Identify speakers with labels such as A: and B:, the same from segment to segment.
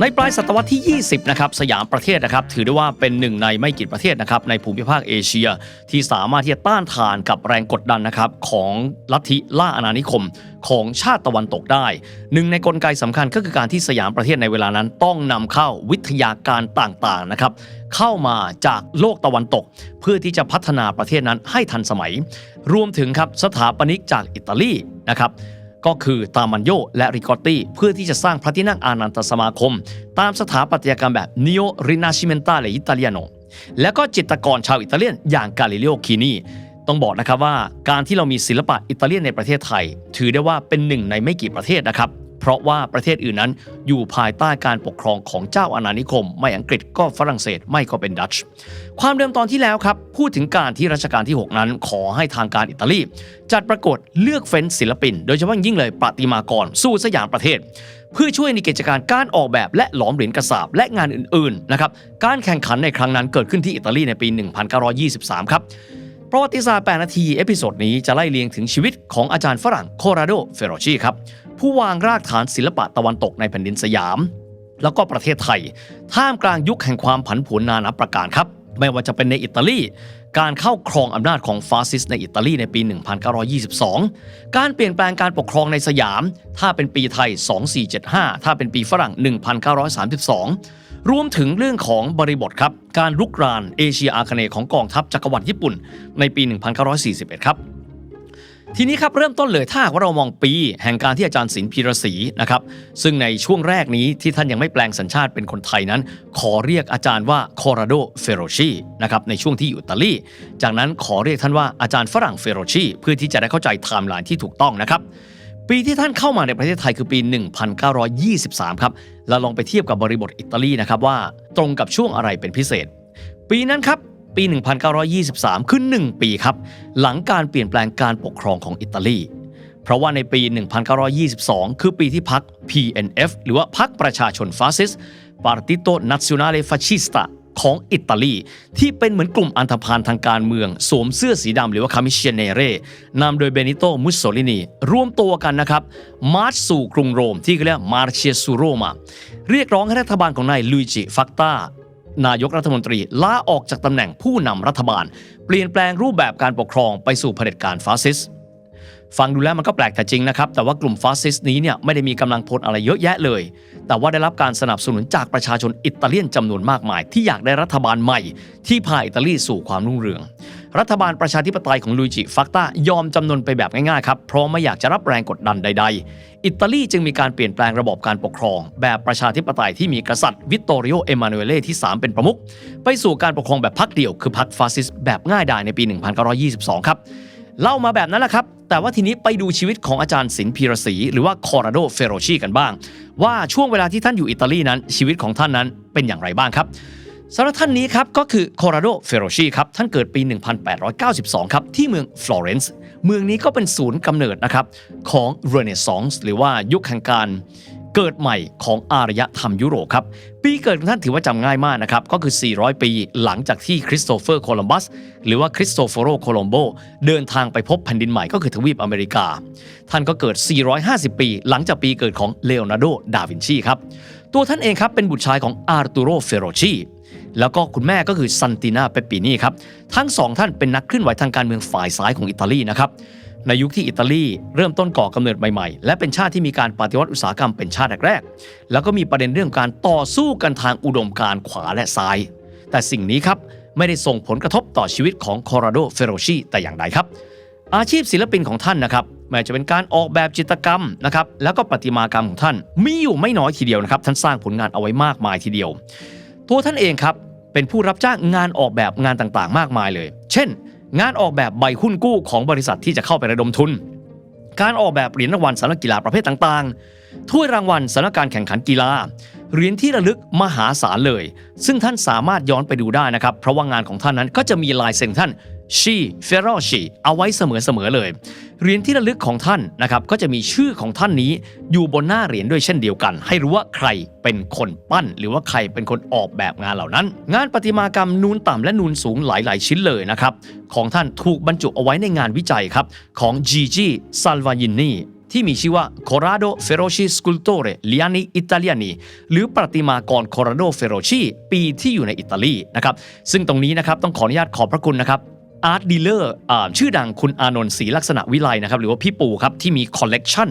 A: ในปลายศตวรรษที่ 20 นะครับ สยามประเทศนะครับ ถือได้ว่าเป็นหนึ่งในไม่กี่ประเทศนะครับ ในภูมิภาคเอเชีย ที่สามารถที่จะต้านทานกับแรงกดดันนะครับ ของลัทธิล่าอาณานิคมของชาติตะวันตกได้ หนึ่งในกลไกสำคัญก็คือการที่สยามประเทศในเวลานั้นต้องนำเข้าวิทยาการต่างๆนะครับเข้ามาจากโลกตะวันตก เพื่อที่จะพัฒนาประเทศนั้นให้ทันสมัย รวมถึงครับสถาปนิกจากอิตาลีนะครับ ก็คือตามันโยและริกอตตี้เพื่อที่จะสร้างพระที่นั่งอานันตสมาคม ตามสถาปัตยกรรมแบบ n e o Rinascimentale Italiano และก็จิตรกรชาวอิตาเลียนอย่างกาลิเลโอคีนีต้องบอกนะครับว่าการที่เรามีศิลปะอิตาเลียนในประเทศไทย ถือได้ว่าเป็นหนึ่งในไม่กี่ประเทศนะครับ เพราะว่าประเทศอื่นนั้นอยู่ภายใต้การปกครองของเจ้าอาณานิคม ไม่อังกฤษก็ฝรั่งเศสไม่ก็เป็นดัตช์ความเดิมตอนที่แล้วครับพูดถึงการที่รัชกาลที่ 6 นั้น ขอให้ทางการอิตาลี จัดประกวดเลือกเฟ้นศิลปิน โดยเฉพาะยิ่งเลยประติมากรสู่สยามประเทศ เพื่อช่วยในกิจการการออกแบบและหลอมเหรียญกระสาบและงานอื่นๆนะครับการแข่งขันในครั้งนั้นเกิดขึ้นที่อิตาลีในปี 1923 ครับประวัติศาสตร์8นาที เอพิโซดนี้จะไล่เลียงถึงชีวิตของอาจารย์ฝรั่งโคราโดเฟโรชีครับ ผู้วางรากฐานศิลปะตะวันตกในแผ่นดินสยาม แล้วก็ประเทศไทย ท่ามกลางยุคแห่งความผันผวนนานับประการครับไม่ว่าจะเป็นในอิตาลี การเข้าครองอำนาจของฟาสซิสต์ในอิตาลีในปี 1922 การเปลี่ยนแปลงการปกครองในสยาม ถ้าเป็นปีไทย 2475 ถ้าเป็นปีฝรั่ง 1932 รวมถึงเรื่องของบริบทครับ การลุกรานเอเชียอาคเนย์ของกองทัพจักรวรรดิญี่ปุ่นในปี 1941 ครับ ทีนี้ครับเริ่มต้นเลยถ้าว่าเรามองปีแห่งการที่อาจารย์ศิลป์พีรศรีนะครับซึ่งในช่วงแรกนี้ที่ท่านยังไม่แปลงสัญชาติเป็นคนไทยนั้น ขอเรียกอาจารย์ว่าคอราโดเฟโรชีนะครับในช่วงที่อยู่อิตาลีจากนั้นขอเรียกท่านว่าอาจารย์ฝรั่งเฟโรชีเพื่อที่จะได้เข้าใจไทม์ไลน์ที่ถูกต้องนะครับปีที่ท่านเข้ามาในประเทศไทยคือปี 1923 ครับ แล้วลองไปเทียบกับบริบทอิตาลีนะครับว่าตรงกับช่วงอะไรเป็นพิเศษ ปีนั้นครับ ปี 1923 คือ 1 ปีครับ หลังการเปลี่ยนแปลงการปกครองของอิตาลี เพราะว่าในปี 1922 คือปีที่พรรค PNF หรือว่าพรรคประชาชนฟาสซิสต์ Partito Nazionale Fascista ของอิตาลีที่เป็นเหมือนกลุ่มอันธพาลทางการเมือง สวมเสื้อสีดำหรือว่าคามิเชเนเร่นำโดยเบนิโตมุสโซลินีรวมตัวกันนะครับ มาร์ชสู่กรุงโรมที่เรียกมาร์เชียซูโรมา เรียกร้องให้รัฐบาลของนายลุยจิฟักตา นายกรัฐมนตรีลาออกจากตำแหน่งผู้นำรัฐบาล เปลี่ยนแปลงรูปแบบการปกครองไปสู่เผด็จการฟาสซิสต์ ฟังดูแล้วมันก็แปลกแต่จริงนะครับ แต่ว่ากลุ่มฟาสซิสต์นี้เนี่ยไม่ได้มีกำลังพลอะไรเยอะแยะเลย แต่ว่าได้รับการสนับสนุนจากประชาชนอิตาเลียนจำนวนมากมาย ที่อยากได้รัฐบาลใหม่ ที่พาอิตาลีสู่ความรุ่งเรือง รัฐบาลประชาธิปไตยของลุยจิฟักตายอมจำนนไปแบบง่ายๆครับเพราะไม่อยากจะรับแรงกดดันใด ๆ อิตาลีจึงมีการเปลี่ยนแปลงระบบการปกครอง แบบประชาธิปไตยที่มีกษัตริย์วิตตอริโอเอมานูเอเล่ที่ 3 เป็นประมุขไปสู่การปกครองแบบพรรคเดี่ยวคือพรรคฟาสซิสต์แบบง่ายดายในปี 1922 ครับ เล่ามาแบบนั้นแหละครับ แต่ว่าทีนี้ไปดูชีวิตของอาจารย์ศิลป์พีรศรีหรือว่าคอราโดเฟโรชีกันบ้าง ว่าช่วงเวลาที่ท่านอยู่อิตาลีนั้น ชีวิตของท่านนั้นเป็นอย่างไรบ้างครับสำหรับท่านนี้ครับก็คือคอราโดเฟโรชีครับท่านเกิดปี 1892 ครับที่เมืองฟลอเรนซ์เมืองนี้ก็เป็นศูนย์กำเนิดนะครับของเรเนซองส์หรือว่ายุคแห่งการ เกิดใหม่ของอารยธรรมยุโรปครับ ปีเกิดของท่านถือว่าจำง่ายมากนะครับ ก็คือ 400 ปีหลังจากที่คริสโตเฟอร์โคลัมบัส หรือว่าคริสโตเฟโรโคลัมโบเดินทางไปพบแผ่นดินใหม่ก็คือทวีปอเมริกา ท่านก็เกิด 450 ปี หลังจากปีเกิดของเลโอนาร์โด ดาวินชีครับ ตัวท่านเองครับเป็นบุตรชายของอาร์ตูโรเฟโรชีแล้วก็คุณแม่ก็คือซันตินาเปปปินีครับ ทั้งสองท่านเป็นนักเคลื่อนไหวทางการเมืองฝ่ายซ้ายของอิตาลีนะครับ ในยุคที่อิตาลีเริ่มต้นก่อกำเนิดใหม่ๆ และเป็นชาติที่มีการปฏิวัติอุตสาหกรรมเป็นชาติแรกๆแล้วก็มีประเด็นเรื่องการต่อสู้กันทางอุดมการณ์ขวาและซ้าย แต่สิ่งนี้ครับไม่ได้ส่งผลกระทบต่อชีวิตของคอราโดเฟโรชีแต่อย่างใดครับ อาชีพศิลปินของท่านนะครับไม่ว่าจะเป็นการออกแบบจิตรกรรมนะครับแล้วก็ประติมากรรมของท่าน มีอยู่ไม่น้อยทีเดียวนะครับท่านสร้างผลงานเอาไว้มากมายทีเดียว ตัวท่านเองครับเป็นผู้รับจ้างงานออกแบบงานต่างๆ มากมายเลย เช่น งานออกแบบใบหุ้นกู้ของบริษัทที่จะเข้าไประดมทุน การออกแบบเหรียญรางวัลสำหรับกีฬาประเภทต่างๆ ถ้วยรางวัลสำหรับการแข่งขันกีฬา เหรียญที่ระลึกมหาศาลเลย ซึ่งท่านสามารถย้อนไปดูได้นะครับ เพราะว่างานของท่านนั้นก็จะมีลายเซ็นท่าน ชีเฟโรชีเอาไว้เสมอๆเลย เหรียญที่ระลึกของท่านนะครับก็จะมีชื่อของท่านนี้อยู่บนหน้าเหรียญด้วยเช่นเดียวกัน ให้รู้ว่าใครเป็นคนปั้น หรือว่าใครเป็นคนออกแบบงานเหล่านั้น งานประติมากรรมนูนต่ำและนูนสูงหลายๆ ชิ้นเลยนะครับของท่านถูกบรรจุเอาไว้ในงานวิจัยครับของ Gigi Salvagnini ที่มีชื่อว่า Corrado Feroci Scultore Liani Italiani หรือประติมากร Corrado Feroci ปีที่อยู่ในอิตาลีนะครับซึ่งตรงนี้นะครับต้องขออนุญาตขอบพระคุณนะครับ อาร์ตดีลเลอร์ชื่อดังคุณอานนท์ศรีลักษณะวิไลนะครับหรือว่าพี่ปูครับที่มีคอลเลกชัน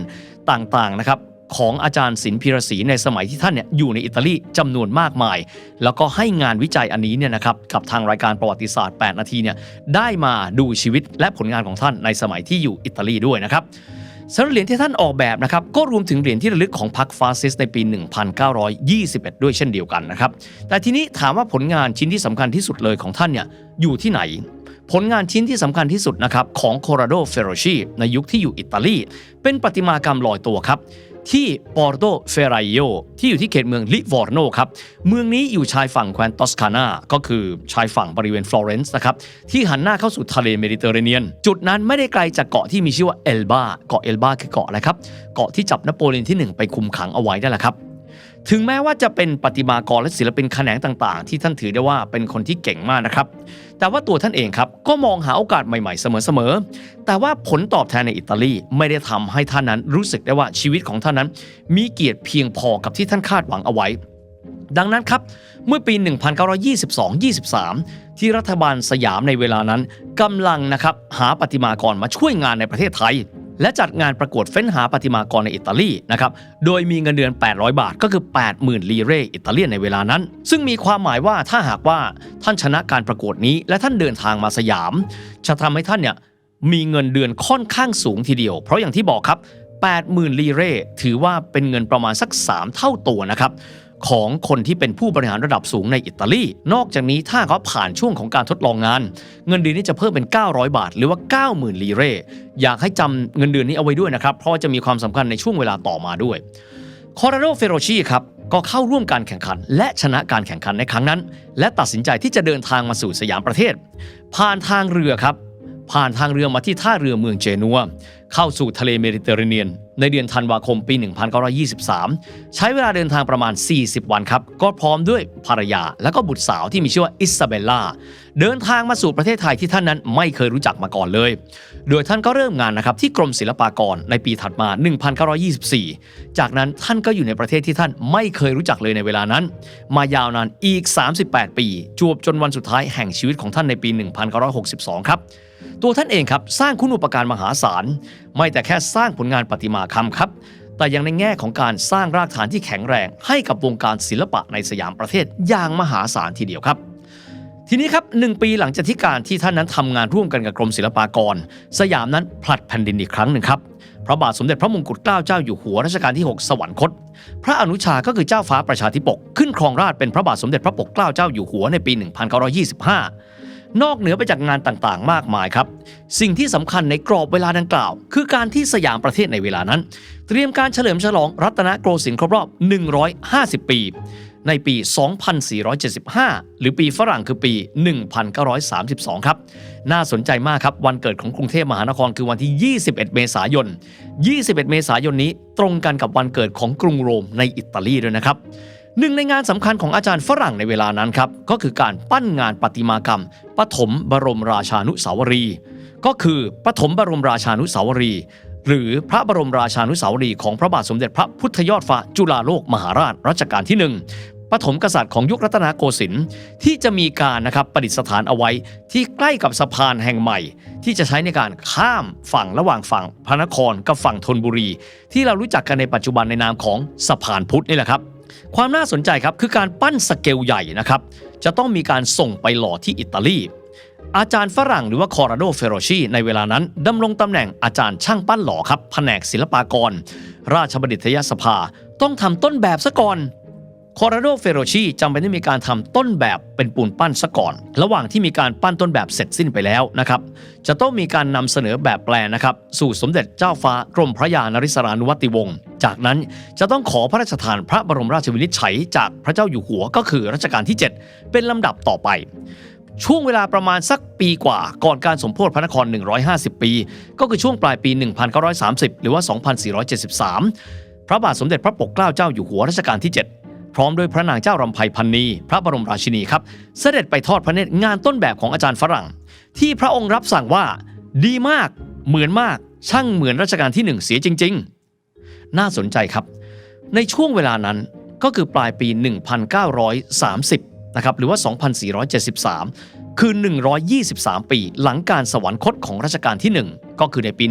A: ต่างๆนะครับของอาจารย์ศิลป์พิรศรีในสมัยที่ท่านเนี่ยอยู่ในอิตาลีจำนวนมากมาย แล้วก็ให้งานวิจัยอันนี้เนี่ยนะครับกับทางรายการประวัติศาสตร์ 8 นาทีเนี่ยได้มาดูชีวิตและผลงานของท่านในสมัยที่อยู่อิตาลีด้วยนะครับสำหรับเหรียญที่ท่านออกแบบนะครับก็รวมถึงเหรียญที่ระลึกของพรรคฟาสซิสต์ในปี 1921 ด้วยเช่นเดียวกันนะครับแต่ทีนี้ถามว่าผลงานชิ้นที่สำคัญที่สุดเลยของท่านเนี่ยอยู่ที่ไหน ผลงานชิ้นที่สำคัญที่สุดนะครับของโคราโดเฟโรชีในยุคที่อยู่อิตาลี เป็นประติมากรรมลอยตัวครับที่ปอร์โตเฟร a โ o ที่อยู่ที่เขตเมืองลิวอร์โนครับ เมืองนี้อยู่ชายฝั่งแคว้นตอสคานาก็คือชายฝั่งบริเวณฟลอเรนซ์นะครับ ที่หันหน้าเข้าสู่ทะเลเมดิเตอร์เรเนียน จุดนั้นไม่ได้ไกลจากเกาะที่มีชื่อว่าเอลบาเกาะเอลบาคือเกาะอะไรครับ เกาะที่จับนโปเลียนที่ 1 ไปคุมขังเอาไว้นั่นแหละครับ ถึงแม้ว่าจะเป็นประติมากรและศิลปินแขนงต่างๆ ที่ท่านถือได้ว่าเป็นคนที่เก่งมากนะครับ แต่ว่าตัวท่านเองครับก็มองหาโอกาสใหม่ๆ เสมอๆ แต่ว่าผลตอบแทนในอิตาลีไม่ได้ทำให้ท่านนั้นรู้สึกได้ว่าชีวิตของท่านนั้น มีเกียรติเพียงพอกับที่ท่านคาดหวังเอาไว้ ดังนั้นครับเมื่อปี 1922-23 ที่รัฐบาลสยามในเวลานั้นกำลังนะครับหาประติมากรมาช่วยงานในประเทศไทย และจัดงานประกวดเฟ้นหาประติมากรในอิตาลีนะครับ โดยมีเงินเดือน 800 บาทก็คือ 80,000 ลีเรอิตาเลียนในเวลานั้น ซึ่งมีความหมายว่าถ้าหากว่าท่านชนะการประกวดนี้ และท่านเดินทางมาสยาม จะทำให้ท่านเนี่ยมีเงินเดือนค่อนข้างสูงทีเดียว เพราะอย่างที่บอกครับ 80,000 ลีเรถือว่าเป็นเงินประมาณสัก 3 เท่าตัวนะครับ ของคนที่เป็นผู้บริหารระดับสูงในอิตาลี นอกจากนี้ถ้าเขาผ่านช่วงของการทดลองงาน เงินเดือนนี้จะเพิ่มเป็น 900 บาท หรือว่า 90,000ลีเร่อยากให้จำเงินเดือนนี้เอาไว้ด้วยนะครับ เพราะว่าจะมีความสำคัญในช่วงเวลาต่อมาด้วยคอร์ a โดเฟโรชีครับก็เข้าร่วมการแข่งขัน และชนะการแข่งขันในครั้งนั้น และตัดสินใจที่จะเดินทางมาสู่สยามประเทศ ผ่านทางเรือครับ ผ่านทางเรือมาที่ท่าเรือเมืองเจนัว เข้าสู่ทะเลเมดิเตอร์เรเนียน ในเดือนธันวาคมปี 1923 ใช้เวลาเดินทางประมาณ 40 วันครับ ก็พร้อมด้วยภรรยา และก็บุตรสาวที่มีชื่อว่าอิซาเบลล่า เดินทางมาสู่ประเทศไทยที่ท่านนั้นไม่เคยรู้จักมาก่อนเลย โดยท่านก็เริ่มงานนะครับที่กรมศิลปากรในปีถัดมา 1924 จากนั้นท่านก็อยู่ในประเทศที่ท่านไม่เคยรู้จักเลยในเวลานั้น มายาวนานอีก 38 ปี จวบจนวันสุดท้ายแห่งชีวิตของท่านในปี 1962 ครับ ตัวท่านเองครับสร้างคุณอุปการมหาศาล ไม่แต่แค่สร้างผลงานประติมากรรมครับ แต่ยังในแง่ของการสร้างรากฐานที่แข็งแรง ให้กับวงการศิลปะในสยามประเทศอย่างมหาศาลทีเดียวครับทีนี้ครับหนึ่งปีหลังจากที่การที่ท่านนั้นทำงานร่วมกันกับกรมศิลปากร สยามนั้นผลัดแผ่นดินอีกครั้งหนึ่งครับพระบาทสมเด็จพระมงกุฎเกล้าเจ้าอยู่หัวรัชกาลที่ 6 สวรรคต พระอนุชาก็คือเจ้าฟ้าประชาธิปกขึ้นครองราชเป็นพระบาทสมเด็จพระปกเกล้าเจ้าอยู่หัวในปี 1925 นอกเหนือไปจากงานต่างๆ มากมายครับ สิ่งที่สำคัญในกรอบเวลาดังกล่าว คือการที่สยามประเทศในเวลานั้น เตรียมการเฉลิมฉลองรัตนโกสินทร์ครบรอบ 150 ปี ในปี 2475 หรือปีฝรั่งคือปี 1932 ครับ น่าสนใจมากครับ วันเกิดของกรุงเทพมหานครคือวันที่ 21 เมษายน 21 เมษายนนี้ตรงกันกับวันเกิดของกรุงโรมในอิตาลีด้วยนะครับ หนึ่งในงานสำคัญของอาจารย์ฝรั่งในเวลานั้นครับ ก็คือการปั้นงานประติมากรรม ปฐมบรมราชานุสาวรี ก็คือปฐมบรมราชานุสาวรี หรือพระบรมราชานุสาวรีของพระบาทสมเด็จพระพุทธยอดฟ้าจุฬาโลกมหาราชรัชกาลที่หนึ่งปฐมกษัตริย์ของยุครัตนโกสินทร์ที่จะมีการนะครับประดิษฐานเอาไว้ที่ใกล้กับสะพานแห่งใหม่ ที่จะใช้ในการข้ามฝั่งระหว่างฝั่งพระนครกับฝั่งธนบุรี ที่เรารู้จักกันในปัจจุบันในนามของสะพานพุทธนี่แหละครับ ความน่าสนใจครับคือการปั้นสเกลใหญ่นะครับ จะต้องมีการส่งไปหล่อที่อิตาลี อาจารย์ฝรั่งหรือว่าคอราโดเฟโรชีในเวลานั้นดำรงตำแหน่งอาจารย์ช่างปั้นหล่อครับแผนกศิลปากร ราชบัณฑิตยสภา ต้องทำต้นแบบซะก่อน คอราโดเฟโรชีจำเป็นต้องมีการทำต้นแบบเป็นปูนปั้นซะก่อน ระหว่างที่มีการปั้นต้นแบบเสร็จสิ้นไปแล้วนะครับ จะต้องมีการนำเสนอแบบแปลนะครับ สู่สมเด็จเจ้าฟ้ากรมพระยานริศรานุวัติวงศ์ จากนั้นจะต้องขอพระราชทานพระบรมราชวินิจฉัย จากพระเจ้าอยู่หัวก็คือรัชกาลที่ 7 เป็นลำดับต่อไปช่วงเวลาประมาณสักปีกว่าก่อนการสมโพธิพระนคร 150 ปี ก็คือช่วงปลายปี 1930 หรือว่า 2473 พระบาทสมเด็จพระปกเกล้าเจ้าอยู่หัวรัชกาลที่ 7 พร้อมด้วยพระนางเจ้ารำไพพันนีพระบรมราชินีครับ เสด็จไปทอดพระเนตรงานต้นแบบของอาจารย์ฝรั่ง ที่พระองค์รับสั่งว่า ดีมากเหมือนมากช่างเหมือนรัชกาลที่หนึ่งเสียจริง ๆ น่าสนใจครับ ในช่วงเวลานั้นก็คือปลายปี 1930 นะครับหรือว่า 2473 คือ 123 ปีหลังการสวรรคตของรัชกาลที่ 1 ก็คือในปี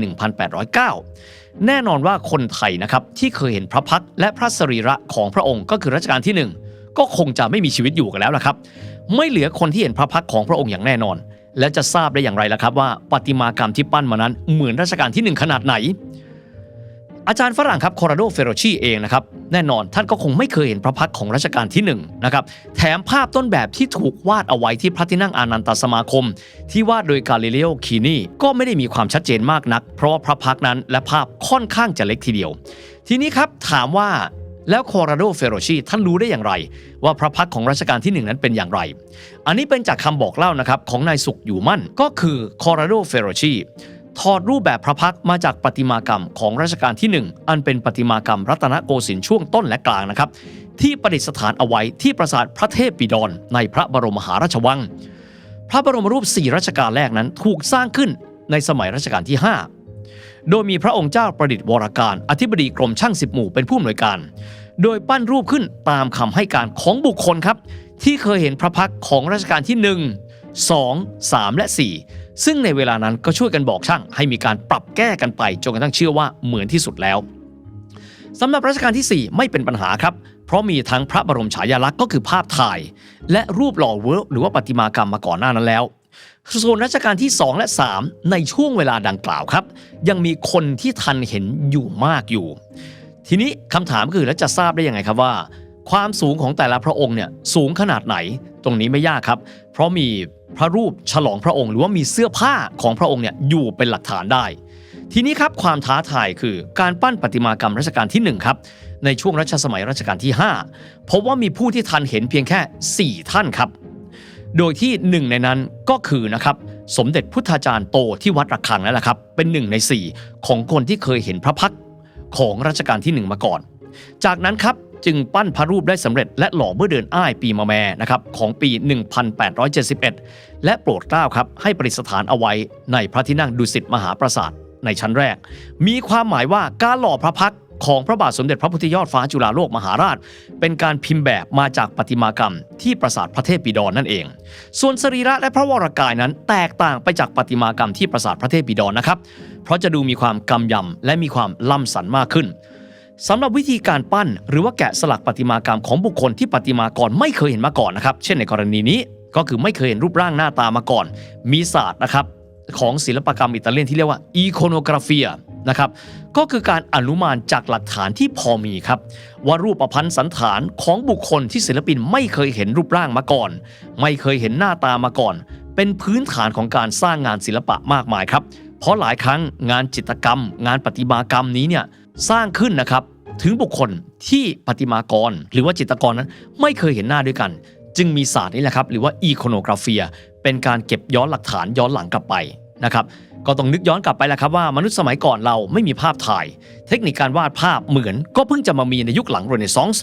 A: 1809 แน่นอนว่าคนไทยนะครับที่เคยเห็นพระพักและพระสรีระของพระองค์ก็คือรัชกาลที่ 1 ก็คงจะไม่มีชีวิตอยู่กันแล้วล่ะครับ ไม่เหลือคนที่เห็นพระพักของพระองค์อย่างแน่นอน และจะทราบได้อย่างไรล่ะครับว่าประติมากรรมที่ปั้นมานั้นเหมือนรัชกาลที่ 1 ขนาดไหน อาจารย์ฝรั่งครับคอราโดเฟโรชีเองนะครับแน่นอนท่านก็คงไม่เคยเห็นพระพักของรัชกาลที่1นะครับแถมภาพต้นแบบที่ถูกวาดเอาไว้ที่พระที่นั่งอานันตสมาคม ที่วาดโดยกาลิเลโอคีนีก็ไม่ได้มีความชัดเจนมากนัก เพราะว่าพระพักนั้นและภาพค่อนข้างจะเล็กทีเดียว ทีนี้ครับถามว่าแล้วคอราโดเฟโรชีท่านรู้ได้อย่างไร ว่าพระพักของรัชกาลที่หนึ่งนั้นเป็นอย่างไร อันนี้เป็นจากคำบอกเล่านะครับของนายสุขอยู่มั่นก็คือคอราโดเฟโรชี ถอดรูปแบบพระพักมาจากประติมากรรมของรัชกาลที่ 1 อันเป็นประติมากรรมรัตนโกสินทร์ช่วงต้นและกลางนะครับ ที่ประดิษฐานเอาไว้ที่ปราสาทพระเทพปิฎรในพระบรมมหาราชวัง พระบรมรูปสี่รัชกาลแรกนั้นถูกสร้างขึ้นในสมัยรัชกาลที่ 5 โดยมีพระองค์เจ้าประดิษฐ์วรการอธิบดีกรมช่างสิบหมู่เป็นผู้อำนวยการ โดยปั้นรูปขึ้นตามคำให้การของบุคคลครับ ที่เคยเห็นพระพักของรัชกาลที่ 1 2 3 และ 4 ซึ่งในเวลานั้นก็ช่วยกันบอกช่างให้มีการปรับแก้กันไปจนกระทั่งเชื่อว่าเหมือนที่สุดแล้วสำหรับรัชกาลที่ 4 ไม่เป็นปัญหาครับ เพราะมีทั้งพระบรมฉายาลักษณ์ก็คือภาพถ่าย และรูปหล่อเวิร์กหรือว่าประติมากรรมมาก่อนหน้านั้นแล้ว ส่วนรัชกาลที่ 2 และ 3 ในช่วงเวลาดังกล่าวครับ ยังมีคนที่ทันเห็นอยู่มากอยู่ ทีนี้คำถามคือแล้วจะทราบได้ยังไงครับว่า ความสูงของแต่ละพระองค์เนี่ยสูงขนาดไหนตรงนี้ไม่ยากครับ เพราะมี พระรูปฉลองพระองค์ หรือว่ามีเสื้อผ้าของพระองค์เนี่ยอยู่เป็นหลักฐานได้ ทีนี้ครับความท้าทายคือการปั้นประติมากรรมรัชกาลที่1ครับในช่วงรัชสมัยรัชกาลที่ 5 พบว่ามีผู้ที่ทันเห็นเพียงแค่ 4 ท่านครับ โดยที่หนึ่งในนั้นก็คือนะครับสมเด็จพุทธาจารย์โตที่วัดระฆังนั่นแหละครับ เป็นหนึ่งใน 4 ของคนที่เคยเห็นพระพักของรัชกาลที่ 1 มาก่อน จากนั้นครับ จึงปั้นพระรูปได้สำเร็จและหล่อเมื่อเดือนอ้ายปีมะแม่นะครับของปี 1871 และโปรดเกล้าครับให้ประดิษฐานเอาไว้ในพระที่นั่งดุสิตมหาปราสาทในชั้นแรก มีความหมายว่าการหล่อพระพักของพระบาทสมเด็จพระพุทธยอดฟ้าจุฬาโลกมหาราช เป็นการพิมพ์แบบมาจากประติมากรรม ที่ปราสาทพระเทพปิฎรนนั่นเอง ส่วนสรีระและพระวรากายนั้นแตกต่างไปจากประติมากรรมที่ปราสาทพระเทพปิฎรนะครับ เพราะจะดูมีความกำยำและมีความล่ำสันมากขึ้น สำหรับวิธีการปั้น หรือว่าแกะสลักประติมากรรมของบุคคลที่ประติมากรไม่เคยเห็นมาก่อนนะครับเช่นในกรณีนี้ก็คือไม่เคยเห็นรูปร่างหน้าตามาก่อน มีศาสตร์นะครับของศิลปกรรมอิตาเลียนที่เรียกว่าอีโคโนกราฟีนะครับก็คือการอนุมานจากหลักฐานที่พอมีครับ ว่ารูปประพันธ์สันฐานของบุคคลที่ศิลปินไม่เคยเห็นรูปร่างมาก่อน ไม่เคยเห็นหน้าตามาก่อน เป็นพื้นฐานของการสร้างงานศิลปะมากมายครับ เพราะหลายครั้งงานจิตรกรรม งานประติมากรรมนี้เนี่ย สร้างขึ้นนะครับ ถึงบุคคลที่ประติมากร หรือว่าจิตรกรนั้นไม่เคยเห็นหน้าด้วยกัน จึงมีศาสตร์นี้แหละครับ หรือว่าอีโคโนกราฟีเป็นการเก็บย้อนหลักฐานย้อนหลังกลับไปนะครับก็ต้องนึกย้อนกลับไปแหละครับว่ามนุษย์สมัยก่อนเราไม่มีภาพถ่าย เทคนิคการวาดภาพเหมือนก็เพิ่งจะมามีในยุคหลังเรเนซองส์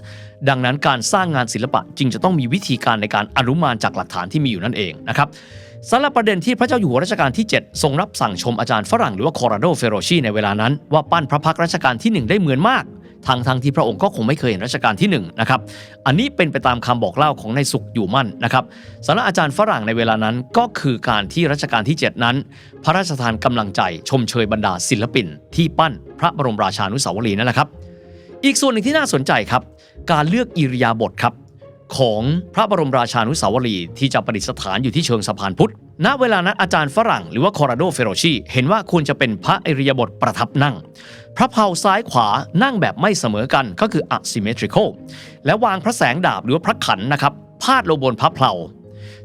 A: ดังนั้นการสร้างงานศิลปะจึงจะต้องมีวิธีการในการอนุมานจากหลักฐานที่มีอยู่นั่นเองนะครับ สำหรับประเด็นที่พระเจ้าอยู่หัวรัชกาลที่ 7 ทรงรับสั่งชมอาจารย์ฝรั่งหรือว่าคอราโดเฟโรชีในเวลานั้น ว่าปั้นพระพักตร์รัชกาลที่ 1 ได้เหมือนมากทางทางที่พระองค์ก็คงไม่เคยเห็นรัชกาลที่1นะครับ อันนี้เป็นไปตามคำบอกเล่าของนายสุขอยู่มั่นนะครับสำหรับอาจารย์ฝรั่งในเวลานั้นก็คือการที่รัชกาลที่ 7 นั้น พระราชทานกำลังใจชมเชยบรรดาศิลปิน ที่ปั้นพระบรมราชานุสาวรีนั่นแหละครับ อีกส่วนหนึ่งที่น่าสนใจครับ การเลือกอิริยาบถครับ ของพระบรมราชานุสาวรีย์ที่จะประดิษฐานอยู่ที่เชิงสะพานพุทธ ณ เวลานั้นอาจารย์ฝรั่งหรือว่าคอราโดเฟโรชีเห็นว่าควรจะเป็นพระอิริยาบถประทับนั่ง พระเพลาซ้ายขวานั่งแบบไม่เสมอกันก็คือ asymmetrical และวางพระแสงดาบหรือว่าพระขันนะครับพาดลงบนพระเพลา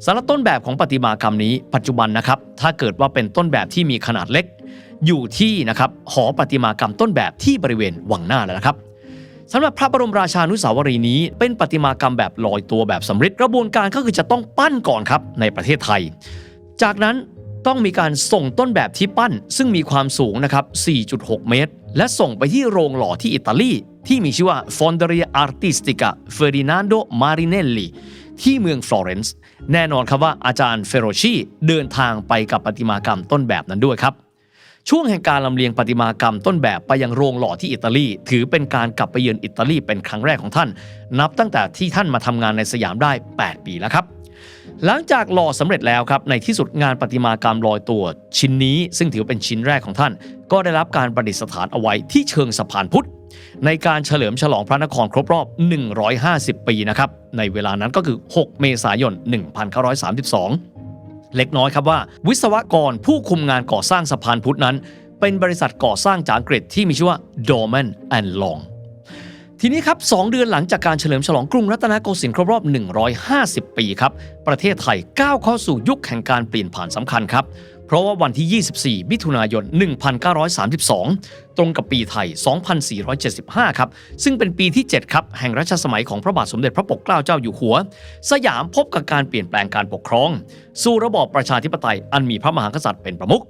A: สำหรับต้นแบบของประติมากรรมนี้ปัจจุบันนะครับ ถ้าเกิดว่าเป็นต้นแบบที่มีขนาดเล็ก อยู่ที่นะครับหอประติมากรรมต้นแบบที่บริเวณวังหน้าแล้วนะครับ สำหรับพระบรมราชานุสาวรีย์นี้ เป็นประติมากรรมแบบลอยตัวแบบสำริดกระบวนการก็คือจะต้องปั้นก่อนครับในประเทศไทย จากนั้นต้องมีการส่งต้นแบบที่ปั้น ซึ่งมีความสูงนะครับ 4.6 เมตร และส่งไปที่โรงหล่อที่อิตาลี ที่มีชื่อว่า Fonderia Artistica Ferdinando Marinelli ที่เมืองฟลอเรนซ์แน่นอนครับว่าอาจารย์เฟโรชีเดินทางไปกับประติมากรรมต้นแบบนั้นด้วยครับ ช่วงแห่งการลำเลียงประติมากรรมต้นแบบไปยังโรงหล่อที่อิตาลี ถือเป็นการกลับไปเยือนอิตาลีเป็นครั้งแรกของท่าน นับตั้งแต่ที่ท่านมาทำงานในสยามได้ 8 ปีแล้วครับหลังจากหล่อสำเร็จแล้วครับในที่สุดงานประติมากรรมลอยตัว ชิ้นนี้ซึ่งถือเป็นชิ้นแรกของท่าน ก็ได้รับการประดิษฐานเอาไว้ที่เชิงสะพานพุทธ ในการเฉลิมฉลองพระนครครบรอบ 150 ปีนะครับในเวลานั้นก็คือ 6 เมษายน 1932 เล็กน้อยครับว่า วิศวกรผู้คุมงานก่อสร้างสะพานพุทธนั้น เป็นบริษัทก่อสร้างจากอังกฤษที่มีชื่อว่า Dorman and Long ทีนี้ครับ2เดือนหลังจากการเฉลิมฉลองกรุงรัตนโกสินทร์ครบรอบ 150 ปีครับ ประเทศไทยก้าวเข้าสู่ยุคแห่งการเปลี่ยนผ่านสำคัญครับ เพราะว่าวันที่ 24 มิถุนายน 1932 ตรงกับปีไทย 2475 ครับ ซึ่งเป็นปีที่ 7 ครับ แห่งรัชสมัยของพระบาทสมเด็จพระปกเกล้าเจ้าอยู่หัว สยามพบกับการเปลี่ยนแปลงการปกครอง สู่ระบอบประชาธิปไตยอันมีพระมหากษัตริย์เป็นประมุข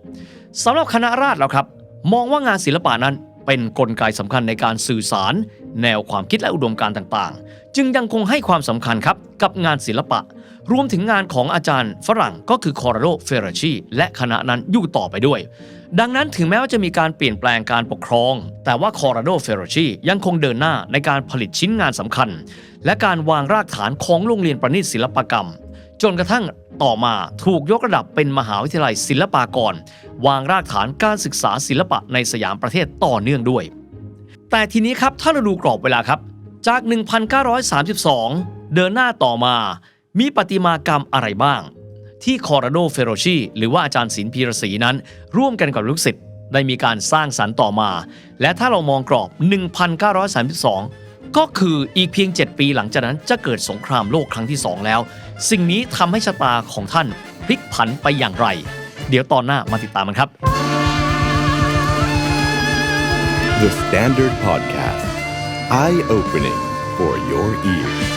A: สำหรับคณะราษฎรแล้วครับ มองว่างานศิลปะนั้น เป็นนกลไกสำคัญในการสื่อสาร แนวความคิดและอุดมการณ์ต่างๆ จึงยังคงให้ความสำคัญครับกับงานศิลปะ รวมถึงงานของอาจารย์ฝรั่งก็คือคอร์โดเฟรชีและคณะนั้นอยู่ต่อไปด้วย ดังนั้นถึงแม้ว่าจะมีการเปลี่ยนแปลงการปกครอง แต่ว่าคอร์โดเฟรชียังคงเดินหน้าในการผลิตชิ้นงานสำคัญ และการวางรากฐานของโรงเรียนประณีตศิลปกรรม จนกระทั่งต่อมาถูกยกระดับเป็นมหาวิทยาลัยศิลปากร วางรากฐานการศึกษาศิลปะในสยามประเทศต่อเนื่องด้วย แต่ทีนี้ครับถ้าเราดูกรอบเวลาครับ จาก 1932 เดินหน้าต่อมา มีประติมากรรมอะไรบ้าง ที่คอร์โดเฟโรชีหรือว่าอาจารย์ศิลป์พีรศรีนั้น ร่วมกันกับลูกศิษย์ได้มีการสร้างสรรค์ต่อมา และถ้าเรามองกรอบ 1932 ก็คืออีกเพียง 7 ปีหลังจากนั้นจะเกิดสงครามโลกครั้งที่ 2 แล้ว สิ่งนี้ทำให้ชะตาของท่านพลิกผันไปอย่างไร เดี๋ยวตอนหน้ามาติดตามกันครับ
B: The Standard Podcast. Eye opening for your ears.